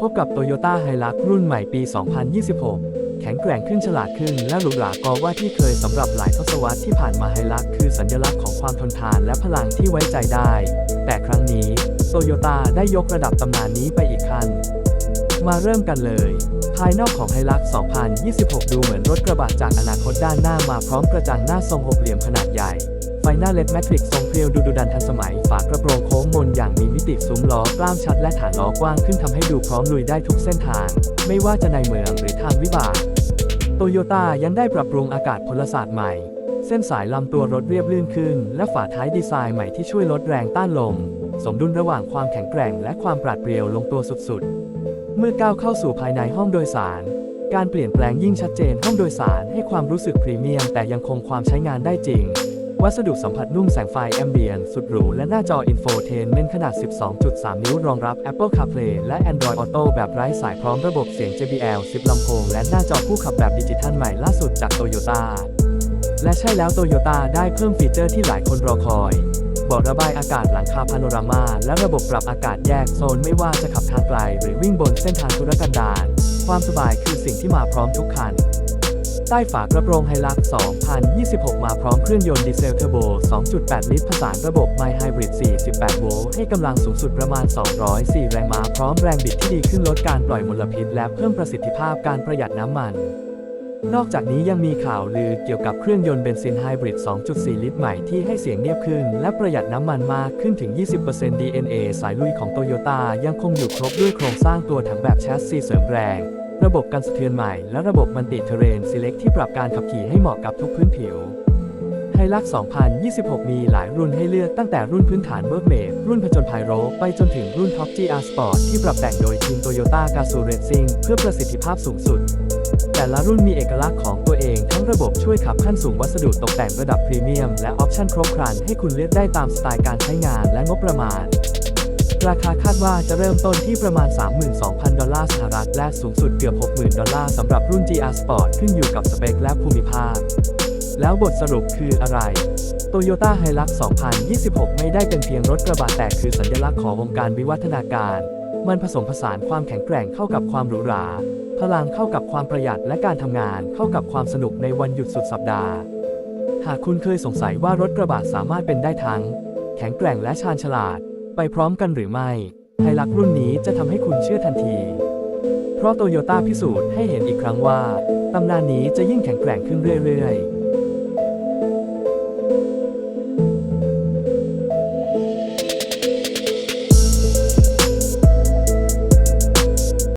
พบกับ Toyota Hilux รุ่นใหม่ปี 2026 แข็งแกร่งขึ้นฉลาดขึ้นและหรูหรากว่าที่เคยสำหรับหลายทศวรรษที่ผ่านมา Hilux คือสัญลักษณ์ของความทนทานและพลังที่ไว้ใจได้ แต่ครั้งนี้ Toyota ได้ยกระดับตำนานนี้ไปอีกขั้น มาเริ่มกันเลย ภายนอกของ Hilux 2026 ดูเหมือนรถกระบะจากอนาคตด้านหน้ามาพร้อมกระจังหน้าทรงหกเหลี่ยมขนาดใหญ่ ไฟหน้าเลดแมทริกทรงเพรียวดูดุดันทันสมัย ฝากระโปรงโค้งมนอย่างมีมิติซุ้มล้อกล้ามชัดและฐานล้อกว้างขึ้นทำให้ดูพร้อมลุยได้ทุกเส้นทาง ไม่ว่าจะในเมืองหรือทางวิบากโตโยต้ายังได้ปรับปรุงอากาศพลศาสตร์ใหม่ เส้นสายลำตัวรถเรียบลื่นขึ้น และฝาท้ายดีไซน์ใหม่ที่ช่วยลดแรงต้านลม สมดุลระหว่างความแข็งแกร่ง และความปราดเปรียวลงตัวสุดๆ เมื่อก้าวเข้าสู่ภายในห้องโดยสาร การเปลี่ยนแปลงยิ่งชัดเจนห้องโดยสารให้ความรู้สึกพรีเมียมแต่ยังคงความใช้งานได้จริง วัสดุสัมผัสนุ่มแสงไฟแอมเบียนสุดหรู และหน้าจออินโฟเทนเมนขนาด 12.3 นิ้ว รองรับ Apple CarPlay และ Android Auto แบบไร้สายพร้อมระบบเสียง JBL 10 ลำโพง และหน้าจอผู้ขับแบบดิจิทัลใหม่ล่าสุดจาก Toyota และใช่แล้ว Toyota ได้เพิ่มฟีเจอร์ที่หลายคนรอคอยเบาะระบายอากาศหลังคาพาโนรามา และระบบปรับอากาศแยกโซนไม่ว่าจะขับทางไกล หรือวิ่งบนเส้นทางธุรกันดารความสบายคือสิ่งที่มาพร้อมทุกคัน ใต้ฝากระโปรงไฮลัก2026 มาพร้อมเครื่องยนต์ดีเซลเทอร์โบ 2.8 ลิตรผสานระบบไมไฮบริด 48 โวลต์ให้กำลังสูงสุดประมาณ 204 แรงม้าพร้อมแรงบิดที่ดีขึ้นลดการปล่อยมลพิษ และเพิ่มประสิทธิภาพการประหยัดน้ำมันนอกจากนี้ยังมีข่าวลือเกี่ยวกับเครื่องยนต์เบนซินไฮบริด 2.4 ลิตรใหม่ที่ให้เสียงเนียบขึ้น และประหยัดน้ำมันมากขึ้นถึง 20% DNA สายลุยของโตโยต้ายังคงอยู่ครบด้วยโครงสร้างตัวถังแบบแชสซีเสริมแรง ระบบกันสะเทือนใหม่ และระบบมันติเทเรนซีเล็กที่ปรับการขับขี่ให้เหมาะกับทุกพื้นผิวไฮลัก2026 มีหลายรุ่นให้เลือกตั้งแต่รุ่นพื้นฐานเบิร์กเมดรุ่นผจญภัยโรไปจนถึงรุ่นท็อป GR Sport ที่ปรับแต่งโดยทีม Toyota g a z o r a c i n g เพื่อประสิทธิภาพสูงสุด แต่ละรุ่นมีเอกลักษณ์ของตัวเอง ทั้งระบบช่วยขับขั้นสูงวัสดุตกแต่งระดับพรีเมียม และออปชั่นครบครันให้คุณเลือกได้ตามสไตล์การใช้งานและงบประมาณ ราคาคาดว่าจะเริ่มต้นที่ประมาณ 32,000 ดอลลาร์สหรัฐ และสูงสุดเกือบ 60,000 ดอลลาร์สำหรับรุ่น GR Sport ขึ้นอยู่กับสเปคและภูมิภาค แล้วบทสรุปคืออะไร Toyota Hilux 2026 ไม่ได้เป็นเพียงรถกระบะแต่คือสัญลักษณ์ของวงการวิวัฒนาการ มันผสมผสานความแข็งแกร่งเข้ากับความหรูหรา พลังเข้ากับความประหยัดและการทำงานเข้ากับความสนุกในวันหยุดสุดสัปดาห์ หากคุณเคยสงสัยว่ารถกระบะสามารถเป็นได้ทั้ง แข็งแกร่งและชาญฉลาด ไปพร้อมกันหรือไม่ไฮลักรุ่นนี้จะทำให้คุณเชื่อทันที เพราะโตโยต้าพิสูจน์ให้เห็นอีกครั้งว่า ตำนานนี้จะยิ่งแข็งแกร่งขึ้นเรื่อยๆ